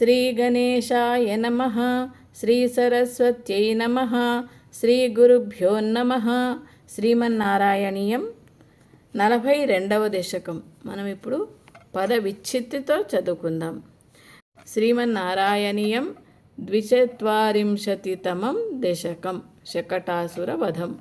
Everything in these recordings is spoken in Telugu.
శ్రీగణేశాయ నమ శ్రీసరస్వత్యై నమ శ్రీగురుభ్యో నమ. శ్రీమన్నారాయణీయం నలభై రెండవ దశకం. మనం ఇప్పుడు పద విచ్ఛిత్తితో చదువుకుందాం. శ్రీమన్నారాయణీయం ద్విచత్వారింశతితమం దశకం. శకటాసురవధం.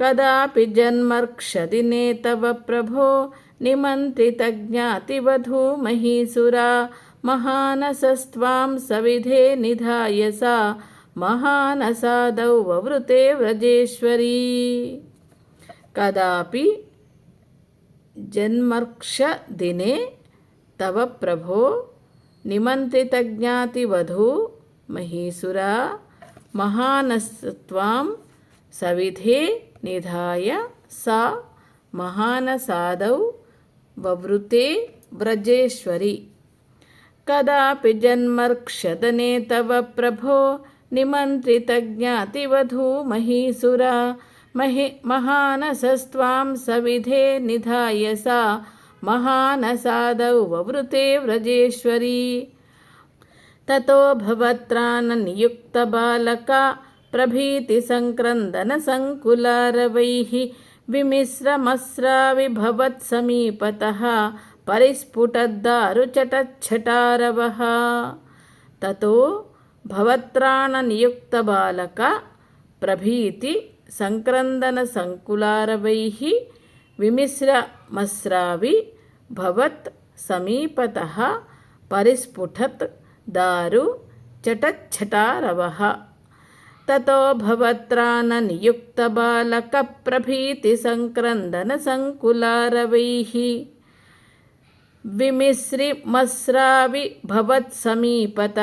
కదాపి జన్మర్క్షదినే తవ ప్రభో నిమంత్రితజ్ఞాతివధూ మహీసురా మహానసస్త్వాం సవిధే నిధాయ సా మహానసాదౌ వవృతే వ్రజేశ్వరీ కదాపి జన్మర్క్షదినే తవ ప్రభో నిమంత్రితజ్ఞాతివధూ మహీసురా మహానస్త్వాం సవిధే నిధాయ సా మహానసాదౌ వవృతే వ్రజేశ్వరి కదాపి జన్మర్క్షదనే తవ ప్రభో నిమంత్రితజ్ఞాతివధూ మహీసురా మహి మహానసస్త్వాం సవిధే నిధాయ సా మహానసాదౌ వవృతే పరిస్ఫుటద్దారుచటచ్చటారవः. తతో భవత్రాణనియుక్తబాలక ప్రభీతి సంక్రందన సంకులారవైః విమిశ్రమస్రావి భవత్ సమీపత పరిస్ఫుటత్ దారు చటచ్చటారవः తతో భవత్రాన నియుక్త బాలక ప్రభీతి సంక్రందన సంకులారవైః విమిశ్రి మస్రావి భవత్ సమీపత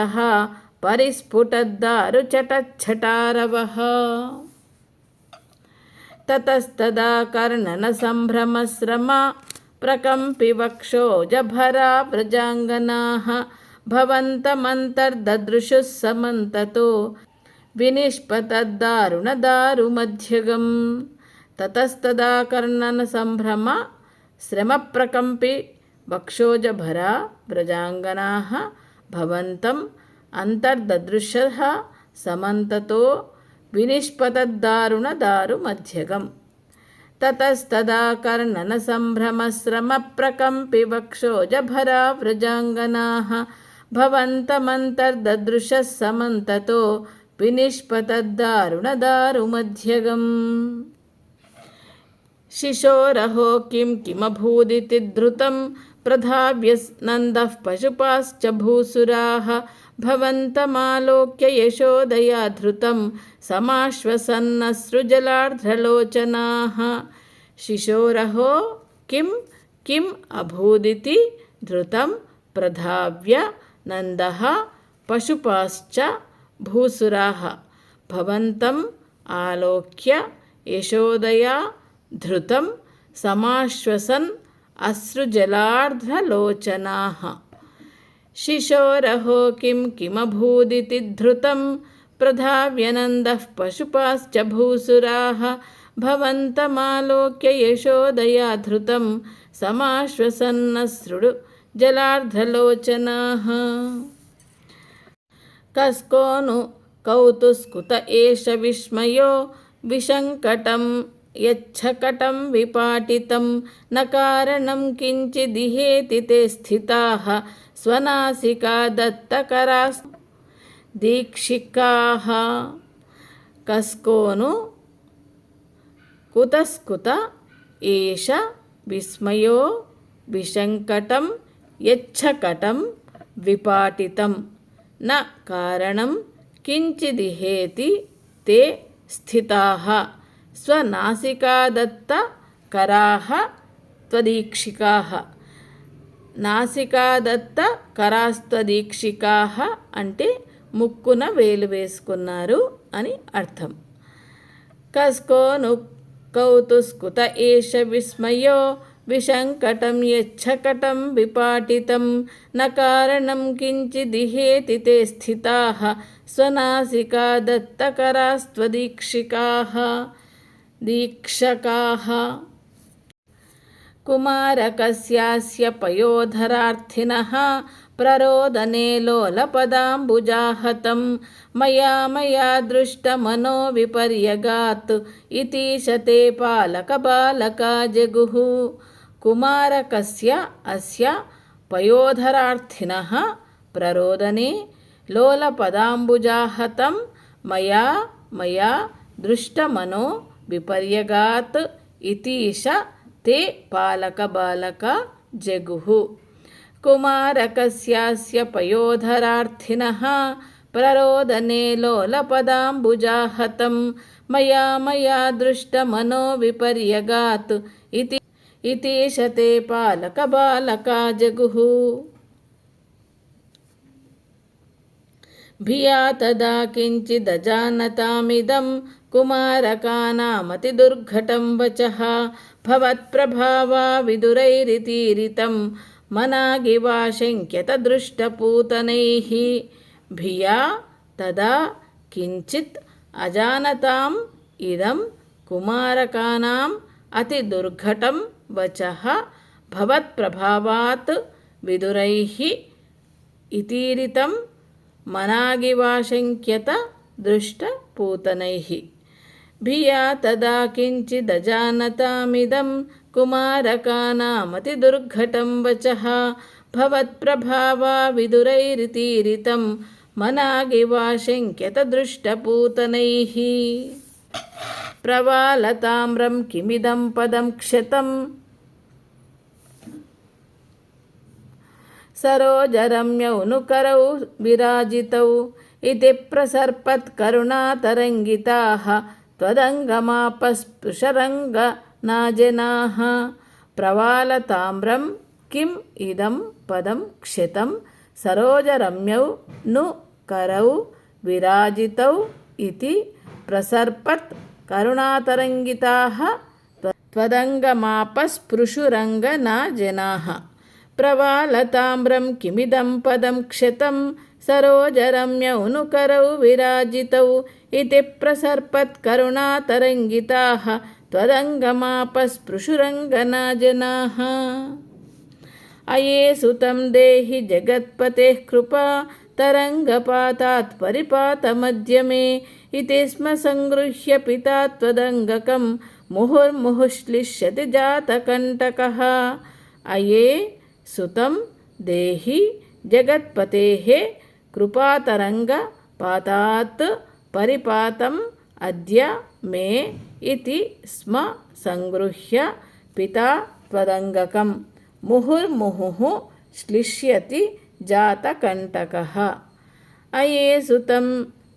పరిస్ఫుటద్దారు చటచ్చటారవః తతస్తదా కర్ణన సంభ్రమశ్రమ ప్రకంపివక్షోజభరా వ్రజాంగనాః భవంతమంతర్దదృశుः సమంతతో వినిష్పతద్దారుణదారుమధ్యగం తతస్తదా కర్ణన సంభ్రమ శ్రమ ప్రకంపి వక్షోజభరా వ్రజాంగనా భవంతం అంతర్దదృశ సమంతతో వినిష్పతద్దారుణదారుమధ్యగం తతస్తదా కర్ణనసంభ్రమశ్రమప్రకంపి వక్షోజభరా వ్రజాంగనా భవంతమంతర్దదృశ సమంతతో विनिष्पतद्दारुणदारुमध्यगम् शिशोरहो किं किमभूदिति धृतं प्रधाव्यनन्दः पशुपाश्च भूसुराः भवन्तमालोक्य यशोदया धृतं समाश्वसन्नसृजलार्ध्रलोचनाः शिशोरहो किं किम् अभूदिति धृतं प्रधाव्य नन्दः पशुपाश्च भूसुराः भवन्तम् आलोक्य यशोदया धृतं समाश्वसन् अश्रुजलार्धलोचनाः शिशोरहो किं किमभूदिति धृतं प्रधाव्यनन्दः पशुपाश्च भूसुराः भवन्तमालोक्य यशोदया धृतं समाश्वसन्नसृडु जलार्धलोचनाः कस्को नु कौतुस्कुत एष विस्मयो विशङ्कटम् యచ్చకటం విపాటితం నకారణం కించిదిహేతి తే స్థితా స్వనాసికా దత్తకరా దీక్షికా కస్కోను కుతస్కుత ఏష విస్మయో విశంకటం యచ్చకటం విపాటితం న కారణం కించిదిహేతి తే స్థితా స్వనాసికాదత్త కరాహ త్వదీక్షికాహ నాసికాదత్త కరాస్త్వదీక్షికాహ అంటే ముక్కున వేలు వేసుకున్నారు అని అర్థం. కస్కోను కౌతుస్కుత ఏష విస్మయో విషంకటం యచ్చకటం విపాటితం నకారణం కించిదిహేతి తే స్థితా. స్వనాసికా దత్తకరాస్త్వదీక్షికా దీక్షకాः. కుమారకస్యాస్య పయోధరార్థినः. ప్రరోదనే లోలపదాంబుజాహతం. మయా మయా దృష్టమనో విపర్యగాత్. ఇతీశతే పాలకబాలకా జగుః. కుమారకస్య అస్య పయోధరార్థినः. ప్రరోదనే లోలపదాంబుజాహతం. మయా మయా దృష్టమనో విపర్యగాత్ ఇతీష తే బాలక బాలక జగు. కుమారకస్యాస్య పయోధరార్థిన ప్రరోదనే లోలపదాంబుజాహతం మయా మయా దృష్టమనో విపర్యగాత్ ఇది ఇతీషతే పాలక బాలక జగు. భియా తదా కించిదజానతామిదం किञ्चिदजानतामिदं कुमारकानामतिदुर्घटं वचः भवत्प्रभावा विदुरैरितीरितं मनागिवाशङ्क्यत दृष्टपूतनैः भिया तदा किञ्चित् अजानताम् इदं कुमारकानाम् अतिदुर्घटं वचः भवत्प्रभावात् विदुरैः इतीरितं मनागिवाशङ्क्यत दृष्टपूतनैः भिया तदा किञ्चिदजानतामिदं कुमारकानामतिदुर्घटं वचः भवत्प्रभावा विदुरैरितीरितं मनागिवाशङ्क्यत दृष्टपूतनैः प्रवालताम्रं किमिदं पदं क्षतम् सरोजरम्यौ नु करौ विराजितौ इति प्रसर्पत्करुणातरङ्गिताः त्वदङ्गमापस्पृशरङ्गनाजनाः प्रवालताम्रं किम् इदं पदं क्षितं सरोजरम्यौ नु करौ विराजितौ इति प्रसर्पत् करुणातरङ्गिताः त्वदङ्गमापस्पृशुरङ्गनाजनाः प्रवालताम्रं किमिदं पदं क्षतं सरोजरम्यौनुकरौ विराजितौ इति प्रसर्पत्करुणातरङ्गिताः त्वदङ्गमापस्पृशुरङ्गना जनाः अये सुतं देहि जगत्पतेः कृपा तरङ्गपातात् परिपातमद्य मे इति स्म सङ्गृह्य पिता त्वदङ्गकं मुहुर्मुहुश्लिष्यति जातकण्टकः। अये सुतं देहि जगत्पतेः కృపాతరంగ పాతాత్ పరిపాతం అద్య మే ఇది స్మ సంగృహ్య పితా త్వదంగకం ముహుర్ముహు శ్లిష్యతి జాతకంటక. అయే సుతం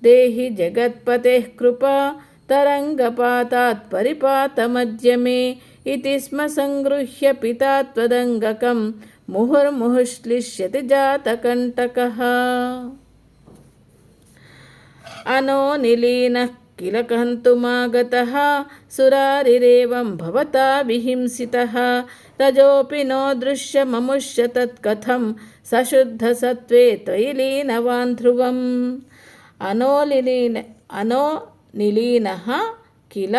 దేహి జగత్పతే కృపా తరంగపాతాత్ పరిపాతమద్య మే ఇది స్మ సంగృహ్య పితా త్వదంగకం. मुहुर्मुहुश्लिष्यति जातकण्टकः अनो निलीनः किल कन्तुमागतः सुरारिरेवं भवता विहिंसितः तजोऽपि नो दृश्यममुष्य तत्कथं सशुद्धसत्त्वे त्वयि लीनवान् ध्रुवम् अनोलिलीन अनो निलीनः किल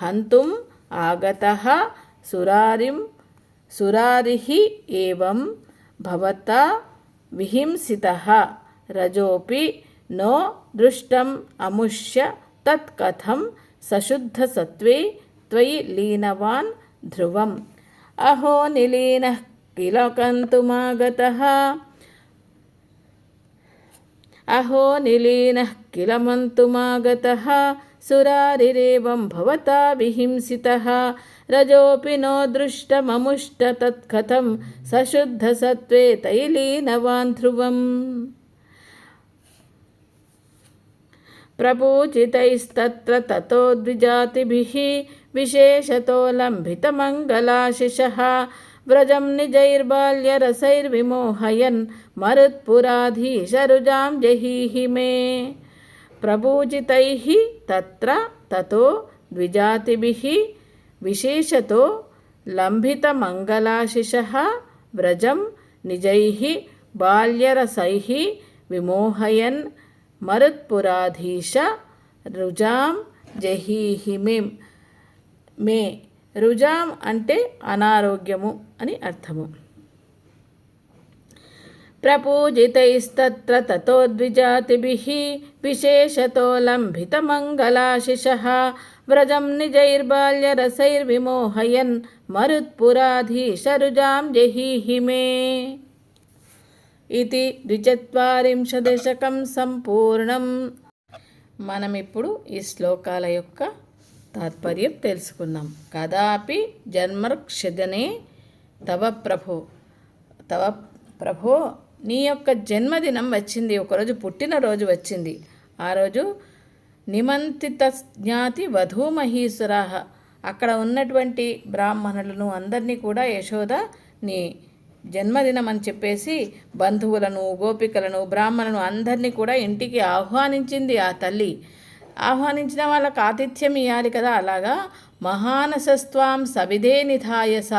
हन्तुम् आगतः सुरारिं सुरारिः एवं भवता विहिंसितः रजोऽपि नो दृष्टम् अमुष्य तत्कथं सशुद्धसत्त्वे त्वयि लीनवान् ध्रुवम् अहो निलीनः किल कन्तुमागतः अहो निलीनः किल मन्तुमागतः सुरारिरेवं भवता विहिंसितः। रजोऽपि नो दृष्टममुष्ट तत्कथं सशुद्धसत्त्वे तैलीनवान् ध्रुवम्। प्रपूजितैस्तत्र ततो द्विजातिभिः विशेषतो लम्भितमङ्गलाशिषः व्रजं निजैर्बाल्यरसैर्विमोहयन् मरुत्पुराधीशरुजां जहीहि मे। ప్రపూజితై తత్ర తతో ద్విజాతిభిः విశేషతో లంభితమంగళాశిష వ్రజం నిజై బాల్యరసై విమోహయన్ మరుత్పురాధీశ రుజాం జహీహి మేం మే. రుజాం అంటే అనారోగ్యము అని అర్థము. ప్రపూజితైస్తత్ర తతో ద్విజాతిభిः విశేషతో లంభితమంగళాశిషः వ్రజం నిజైర్బాల్యరసైర్విమోహయన్ మరుత్పురాధీశరుజాం జహీहि మే ఇది ద్విచత్వారింశదశకం సంపూర్ణం మనమిప్పుడు ఈ శ్లోకాల యొక్క తాత్పర్యం తెలుసుకుందాం. కదాపి జన్మర్క్షదనే తవ ప్రభు తవ ప్రభో నీ యొక్క జన్మదినం వచ్చింది ఒకరోజు పుట్టినరోజు వచ్చింది. ఆ రోజు నిమంతిత జ్ఞాతి వధూమహీసురాహ అక్కడ ఉన్నటువంటి బ్రాహ్మణులను అందరినీ కూడా యశోద నీ జన్మదినం అని చెప్పేసి బంధువులను గోపికలను బ్రాహ్మణులను అందరినీ కూడా ఇంటికి ఆహ్వానించింది ఆ తల్లి. ఆహ్వానించిన వాళ్ళకు ఆతిథ్యం ఇవ్వాలి కదా అలాగా? మహానసస్వాం సవిధే నిధాయస.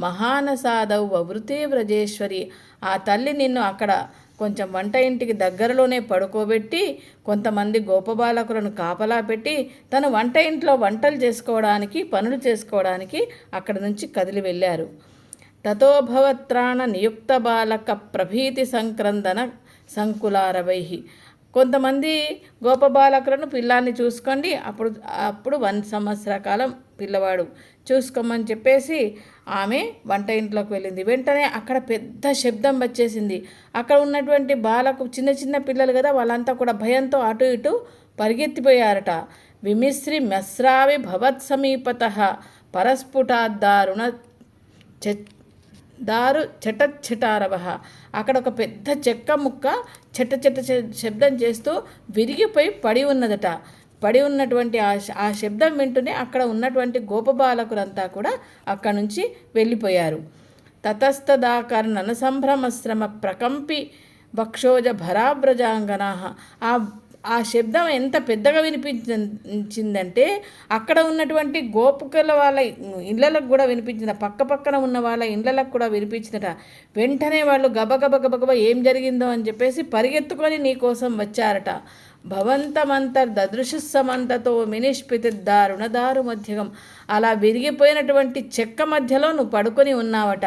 మహానసాదౌ వవృతే వ్రజేశ్వరి. ఆ తల్లి నిన్ను అక్కడ కొంచెం వంట ఇంటికి దగ్గరలోనే పడుకోబెట్టి కొంతమంది గోపబాలకులను కాపలా పెట్టి తను వంట ఇంట్లో వంటలు చేసుకోవడానికి పనులు చేసుకోవడానికి అక్కడ నుంచి కదిలి వెళ్ళారు. తతోభవత్రాణ నియుక్త బాలక ప్రభీతి సంక్రందన సంకులారవై. కొంతమంది గోపబాలకులను పిల్లాన్ని చూసుకోండి. అప్పుడు అప్పుడు వన్ సంవత్సర కాలం పిల్లవాడు చూసుకోమని చెప్పేసి ఆమె వంట ఇంట్లోకి వెళ్ళింది. వెంటనే అక్కడ పెద్ద శబ్దం వచ్చేసింది. అక్కడ ఉన్నటువంటి బాలకు చిన్న చిన్న పిల్లలు కదా వాళ్ళంతా కూడా భయంతో అటు ఇటు పరిగెత్తిపోయారట. విమిశ్రి మెస్రావి భవత్ సమీపత పరస్ఫుటాదారుణ చ దారు చటచ్చటారవ అక్కడ ఒక పెద్ద చెక్క ముక్క చెట్ట చెట్ట శబ్దం చేస్తూ విరిగిపోయి పడి ఉన్నదట. పడి ఉన్నటువంటి ఆ ఆ శబ్దం వింటూనే అక్కడ ఉన్నటువంటి గోపబాలకులంతా కూడా అక్కడ నుంచి వెళ్ళిపోయారు. తతస్తదాకర్ణన సంభ్రమశ్రమ ప్రకంపి వక్షోజ భరాబ్రజాంగనా ఆ ఆ శబ్దం ఎంత పెద్దగా వినిపించిందంటే అక్కడ ఉన్నటువంటి గోపికల వాళ్ళ ఇళ్ళలకు కూడా వినిపించిన పక్క పక్కన ఉన్న వాళ్ళ ఇళ్ళలకు కూడా వినిపించినట వెంటనే వాళ్ళు గబగబ గబగబ ఏం జరిగిందో అని చెప్పేసి పరిగెత్తుకొని నీకోసం వచ్చారట. భవంతమంతర్ దదృశస్సమంతతో మినిష్పితి దారుణ దారు మధ్యగం. అలా విరిగిపోయినటువంటి చెక్క మధ్యలో నువ్వు పడుకొని ఉన్నావట.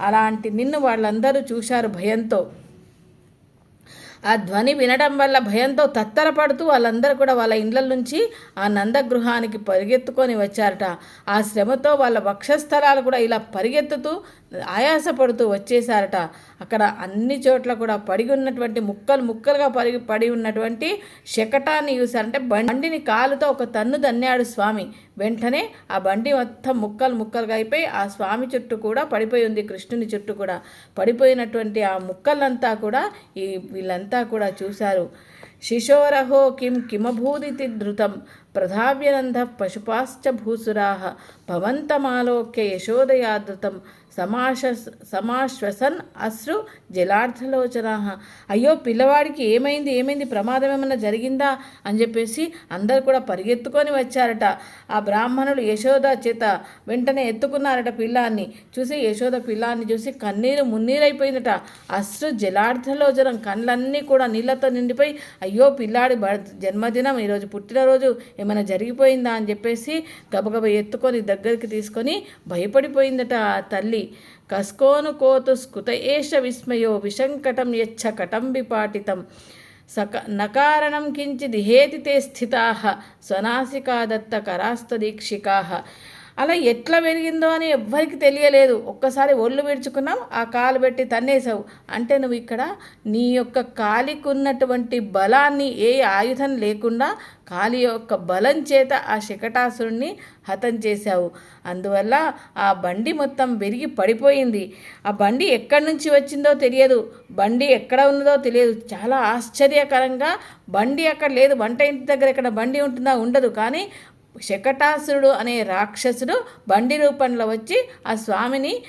అలాంటి నిన్ను వాళ్ళందరూ చూశారు భయంతో. ఆ ధ్వని వినడం వల్ల భయంతో తత్తరపడుతూ వాళ్ళందరూ కూడా వాళ్ళ ఇండ్ల నుంచి ఆ నందగృహానికి పరిగెత్తుకొని వచ్చారట. ఆ శ్రమతో వాళ్ళ వక్షస్థలాలు కూడా ఇలా పరిగెత్తుతూ ఆయాసపడుతూ వచ్చేసారట. అక్కడ అన్ని చోట్ల కూడా పడి ఉన్నటువంటి ముక్కలు ముక్కలుగా పడి పడి ఉన్నటువంటి శకటాన్ని చూశారంటే బండిని కాలుతో ఒక తన్ను దన్నాడు స్వామి. వెంటనే ఆ బండి మొత్తం ముక్కలు ముక్కలుగా అయిపోయి ఆ స్వామి చుట్టూ కూడా పడిపోయి ఉంది కృష్ణుని చుట్టూ కూడా. పడిపోయినటువంటి ఆ ముక్కలంతా కూడా ఈ వీళ్ళంతా కూడా చూశారు. శిశోరహో కిం కిమభూదితి ధృతం ప్రధావ్యనంద పశుపాశ్చ భూసురాహ భవంతమాలోక్య యశోదయాధృతం సమాశ సమాశ్వసన్ అశ్రు జలార్థలోచనా అయ్యో పిల్లవాడికి ఏమైంది? ఏమైంది? ప్రమాదం ఏమైనా జరిగిందా? అని చెప్పేసి అందరు కూడా పరిగెత్తుకొని వచ్చారట. ఆ బ్రాహ్మణులు యశోద చేత వెంటనే ఎత్తుకున్నారట పిల్లాన్ని. చూసి యశోద పిల్లాన్ని చూసి కన్నీరు మున్నీరైపోయిందట. అశ్రు జలార్థలోచనం కళ్ళన్నీ కూడా నీళ్ళతో నిండిపోయి అయ్యో పిల్లాడి జన్మదినం ఈరోజు పుట్టినరోజు ఏమైనా జరిగిపోయిందా? అని చెప్పేసి గబగబ ఎత్తుకొని దగ్గరికి తీసుకొని భయపడిపోయిందట తల్లి. కస్కోను కోతు స్కుత ఏష విస్మయో విశంకటం యచ్చ కటంబిపాటితం సక నకారణం కించిది హేతితే స్థితా స్వనాసికాదత్త కరాస్త కరాస్తదీక్షికా అలా ఎట్లా పెరిగిందో అని ఎవ్వరికి తెలియలేదు. ఒక్కసారి ఒళ్ళు విడుచుకున్నావు ఆ కాలు పెట్టి తన్నేసావు అంటే నువ్వు ఇక్కడ నీ యొక్క కాలికి ఉన్నటువంటి బలాన్ని ఏ ఆయుధం లేకుండా కాలి యొక్క బలం చేత ఆ శకటాసురుణ్ణి హతం చేశావు. అందువల్ల ఆ బండి మొత్తం విరిగి పడిపోయింది. ఆ బండి ఎక్కడి నుంచి వచ్చిందో తెలియదు. బండి ఎక్కడ ఉన్నదో తెలియదు. చాలా ఆశ్చర్యకరంగా బండి అక్కడ లేదు. వంట ఇంటి దగ్గర ఎక్కడ బండి ఉంటుందా ఉండదు. కానీ శకటాసురుడు అనే రాక్షసుడు బండి రూపంలో వచ్చి ఆ స్వామిని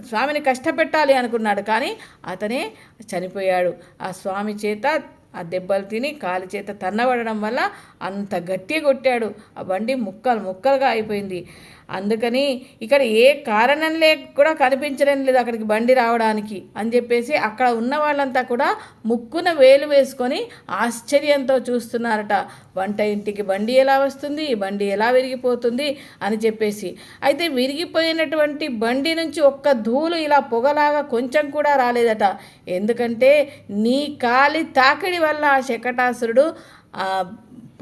స్వామిని కష్టపెట్టాలి అనుకున్నాడు. కానీ అతనే చనిపోయాడు. ఆ స్వామి చేత ఆ దెబ్బలు తిని కాలు చేత తన్నబడడం వల్ల అంత గట్టిగా కొట్టాడు. ఆ బండి ముక్కలు ముక్కలుగా అయిపోయింది. అందుకని ఇక్కడ ఏ కారణం లేక కూడా కనిపించడం లేదు అక్కడికి బండి రావడానికి అని చెప్పేసి అక్కడ ఉన్న వాళ్ళంతా కూడా ముక్కున వేలు వేసుకొని ఆశ్చర్యంతో చూస్తున్నారట. వంట ఇంటికి బండి ఎలా వస్తుంది? బండి ఎలా విరిగిపోతుంది? అని చెప్పేసి. అయితే విరిగిపోయినటువంటి బండి నుంచి ఒక్క ధూళు ఇలా పొగలాగా కొంచెం కూడా రాలేదట. ఎందుకంటే నీ కాలి తాకిడి వల్ల ఆ శకటాసురుడు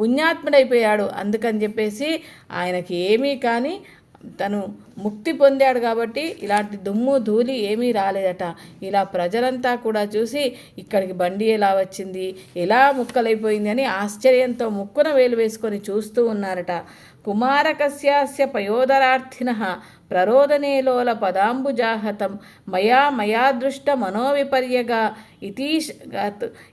పుణ్యాత్ముడైపోయాడు. అందుకని చెప్పేసి ఆయనకి ఏమీ కానీ తను ముక్తి పొందాడు కాబట్టి ఇలాంటి దుమ్ము ధూళి ఏమీ రాలేదట. ఇలా ప్రజలంతా కూడా చూసి ఇక్కడికి బండి ఎలా వచ్చింది? ఎలా ముక్కలైపోయింది అని ఆశ్చర్యంతో ముక్కున వేలు వేసుకొని చూస్తూ ఉన్నారట. కుమారకస్యాస్య పయోదరార్థిన ప్రరోదనేలోల పదాంబుజాహతం మయా మయా దృష్ట మనోవిపర్యగా ఇతీష్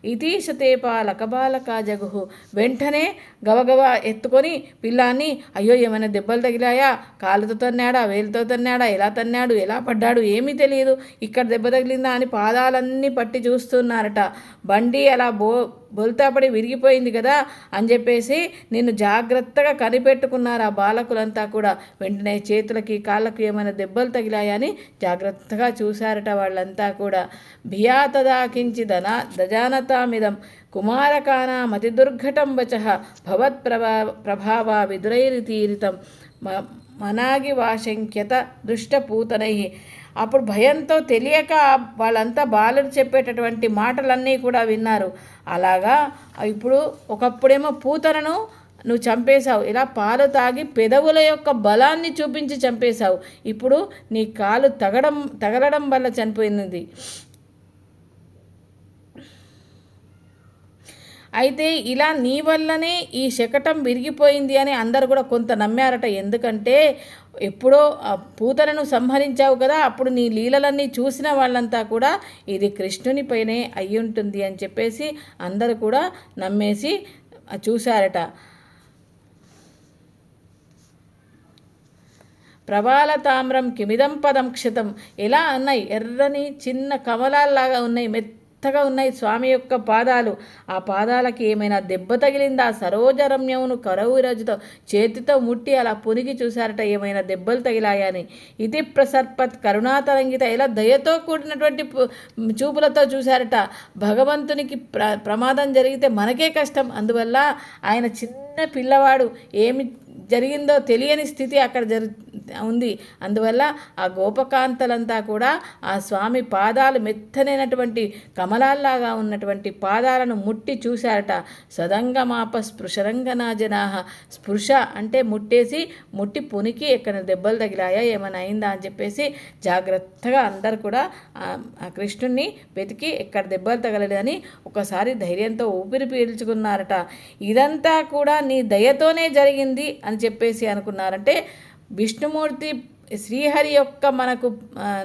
ఇతీశతేపా లకబాలకా జగు. వెంటనే గవగవ ఎత్తుకొని పిల్లాన్ని అయ్యో ఏమైనా దెబ్బలు తగిలాయా? కాలుతో తన్నాడా? వేలుతో తన్నాడా ఎలా తన్నాడు ఎలా పడ్డాడు ఏమీ తెలియదు. ఇక్కడ దెబ్బ తగిలిందా అని పాదాలన్నీ పట్టి చూస్తున్నారట. బండి అలా బో బొల్తాపడి విరిగిపోయింది కదా అని చెప్పేసి నిన్ను జాగ్రత్తగా కనిపెట్టుకున్నారు ఆ బాలకులంతా కూడా. వెంటనే చేతులకి కాళ్ళకి ఏమైనా దెబ్బలు తగిలాయని జాగ్రత్తగా చూశారట వాళ్ళంతా కూడా. భియాతదాకించి దన దజానతామిదం కుమారకానామతి దుర్ఘటం వచ భవత్ప్రభా ప్రభావ విదురైరితీరితం మనాగి వాశంక్యత దుష్టపూతనై అప్పుడు భయంతో తెలియక వాళ్ళంతా బాలుడు చెప్పేటటువంటి మాటలన్నీ కూడా విన్నారు. అలాగా ఇప్పుడు ఒకప్పుడేమో పూతనను నువ్వు చంపేశావు. ఇలా పాలు తాగి పెదవుల యొక్క బలాన్ని చూపించి చంపేశావు. ఇప్పుడు నీ కాలు తగడం తగలడం వల్ల చనిపోయినది అయితే ఇలా నీ వల్లనే ఈ శకటం విరిగిపోయింది అని అందరు కూడా కొంత నమ్మారట. ఎందుకంటే ఎప్పుడో పూతలను సంహరించావు కదా అప్పుడు నీ లీలలన్నీ చూసిన వాళ్ళంతా కూడా ఇది కృష్ణుని పైనే అయ్యుంటుంది అని చెప్పేసి అందరు కూడా నమ్మేసి చూశారట. ప్రవాల తామ్రం కిమిదం పదం క్షితం. ఎలా ఉన్నాయి ఎర్రని చిన్న కమలాల్లాగా ఉన్నాయి. మెత్త మెత్తగా ఉన్నాయి స్వామి యొక్క పాదాలు. ఆ పాదాలకి ఏమైనా దెబ్బ తగిలిందా? సరోజరమ్యమును కరవు రజుతో చేతితో ముట్టి అలా పునిగి చూశారట ఏమైనా దెబ్బలు తగిలాయని ఇది ప్రసర్పత్ కరుణాతరంగిత ఇలా దయతో కూడినటువంటి చూపులతో చూశారట. భగవంతునికి ప్ర ప్రమాదం జరిగితే మనకే కష్టం. అందువల్ల ఆయన చిన్న పిల్లవాడు. ఏమి జరిగిందో తెలియని స్థితి అక్కడ జరు ఉంది. అందువల్ల ఆ గోపకాంతలంతా కూడా ఆ స్వామి పాదాలు మెత్తనైనటువంటి కమలాల్లాగా ఉన్నటువంటి పాదాలను ముట్టి చూశారట. సదంగమాప స్పృశరంగనాజనాహ. స్పృశ అంటే ముట్టేసి ముట్టి పునికి ఎక్కడ దెబ్బలు తగిలాయా ఏమైనా అయిందా అని చెప్పేసి జాగ్రత్తగా అందరు కూడా ఆ కృష్ణుణ్ణి వెతికి ఎక్కడ దెబ్బలు తగలలేదని ఒకసారి ధైర్యంతో ఊపిరి పీల్చుకున్నారట. ఇదంతా కూడా నీ దయతోనే జరిగింది అని చెప్పేసి అనుకున్నారంటే విష్ణుమూర్తి శ్రీహరి యొక్క మనకు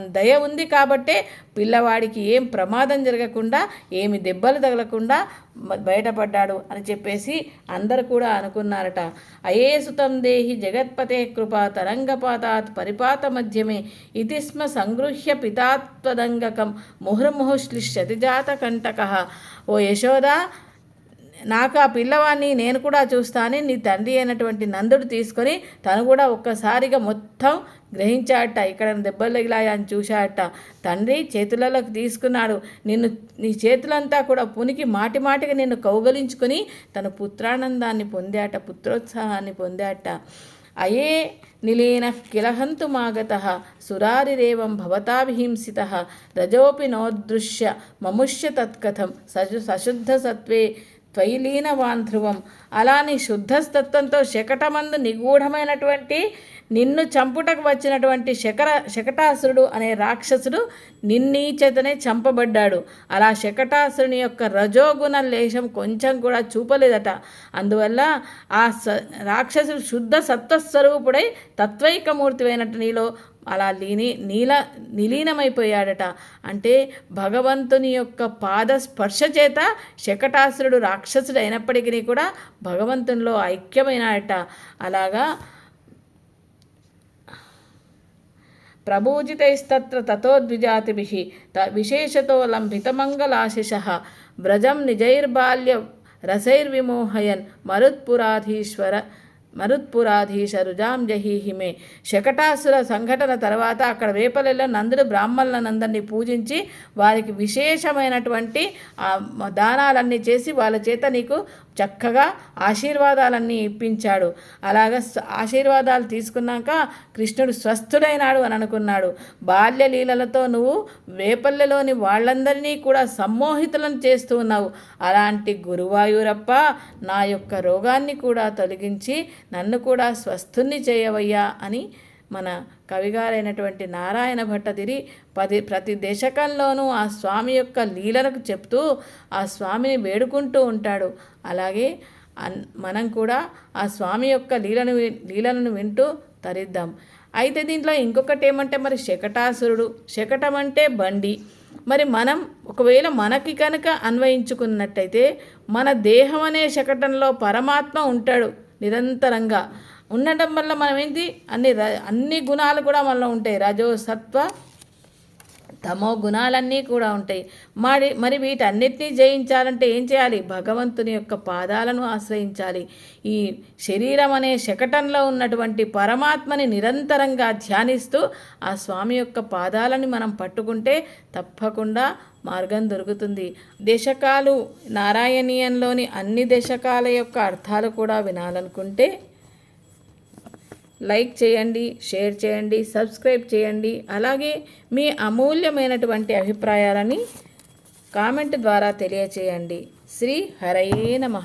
దయ ఉంది కాబట్టే పిల్లవాడికి ఏం ప్రమాదం జరగకుండా ఏమి దెబ్బలు తగలకుండా బయటపడ్డాడు అని చెప్పేసి అందరు కూడా అనుకున్నారట. అయేసుతం దేహి జగత్పతే కృప తరంగపాతాత్ పరిపాత మధ్యమే ఇది స్మ సంగృహ్య పితాత్వదంగకం ముహుర్ముహుశ్లిష్యతిజాత కంటక ఓ యశోద నాకు ఆ పిల్లవాడిని నేను కూడా చూస్తానని నీ తండ్రి అయినటువంటి నందుడు తీసుకొని తను కూడా ఒక్కసారిగా మొత్తం గ్రహించాట ఇక్కడ దెబ్బలు తగిలాయా అని చూశాట. తండ్రి చేతులలోకి తీసుకున్నాడు. నిన్ను నీ చేతులంతా కూడా పునికి మాటి మాటిగా నిన్ను కౌగలించుకొని తన పుత్రానందాన్ని పొందాట పుత్రోత్సాహాన్ని పొందాట. అయే నిలీన కిలహంతు మాగత సురారిరేవం భవతాభిహింసిత రజోపి నోదృశ్య మముష్య తత్కథం సశుద్ధ సత్వే త్వయిలీనవాన్ ధ్రువం అలాని శుద్ధస్తత్వంతో శకటమందు నిగూఢమైనటువంటి నిన్ను చంపుటకు వచ్చినటువంటి శకర శకటాసురుడు అనే రాక్షసుడు నిన్నీచేతనే చంపబడ్డాడు. అలా శకటాసురుని యొక్క రజోగుణ లేశం కొంచెం కూడా చూపలేదట. అందువల్ల ఆ స రాక్షసుడు శుద్ధ సత్వస్వరూపుడై తత్వైకమూర్తివైనట్టు నీలో అలా లీని నీల నిలీనమైపోయాడట. అంటే భగవంతుని యొక్క పాద స్పర్శ చేత శకటాసురుడు రాక్షసుడు అయినప్పటికీ కూడా భగవంతునిలో ఐక్యమైనాడట. అలాగా ప్రభూజితైస్తత్ర తతోద్విజాతిభిः త విశేషతో లంభితమంగళాశిష వ్రజం నిజైర్బాల్య రసైర్విమోహయన్ మరుత్పురాధీశ్వర మరుత్పురాధీశ రుజాం జహీహిమే శకటాసుర సంఘటన తర్వాత అక్కడ వేపలలో నందుడు బ్రాహ్మణులనందరినీ పూజించి వారికి విశేషమైనటువంటి దానాలన్నీ చేసి వాళ్ళ చేత నీకు చక్కగా ఆశీర్వాదాలన్నీ ఇప్పించాడు. అలాగ ఆశీర్వాదాలు తీసుకున్నాక కృష్ణుడు స్వస్థుడైనాడు అని అనుకున్నాడు. బాల్య లీలలతో నువ్వు వేపల్లెలోని వాళ్ళందరినీ కూడా సమ్మోహితులను చేస్తూ ఉన్నావు. అలాంటి గురువాయూరప్ప నా యొక్క రోగాన్ని కూడా తొలగించి నన్ను కూడా స్వస్థుని చేయవయ్యా అని మన కవిగారైనటువంటి నారాయణ భట్టదిరి పది ప్రతి దశకంలోనూ ఆ స్వామి యొక్క లీలలకు చెప్తూ ఆ స్వామిని వేడుకుంటూ ఉంటాడు. అలాగే మనం కూడా ఆ స్వామి యొక్క లీలను లీలలను వింటూ తరిద్దాం. అయితే దీంట్లో ఇంకొకటి ఏమంటే మరి శకటాసురుడు శకటం అంటే బండి. మరి మనం ఒకవేళ మనకి కనుక అన్వయించుకున్నట్టయితే మన దేహం అనే శకటంలో పరమాత్మ ఉంటాడు నిరంతరంగా. ఉండటం వల్ల మనం ఏంటి అన్ని ర- అన్ని గుణాలు కూడా మనలో ఉంటాయి. రజో సత్వ తమో గుణాలన్నీ కూడా ఉంటాయి. మరి మరి వీటన్నిటినీ జయించాలంటే ఏం చేయాలి? భగవంతుని యొక్క పాదాలను ఆశ్రయించాలి. ఈ శరీరం అనే శకటంలో ఉన్నటువంటి పరమాత్మని నిరంతరంగా ధ్యానిస్తూ ఆ స్వామి యొక్క పాదాలని మనం పట్టుకుంటే తప్పకుండా మార్గం దొరుకుతుంది. దశకాలు నారాయణీయంలోని అన్ని దశకాల యొక్క అర్థాలు కూడా వినాలనుకుంటే లైక్ చేయండి షేర్ చేయండి సబ్స్క్రైబ్ చేయండి. అలాగే మీ అమూల్యమైనటువంటి అభిప్రాయాలని కామెంట్ ద్వారా తెలియచేయండి. శ్రీ హరయే నమ.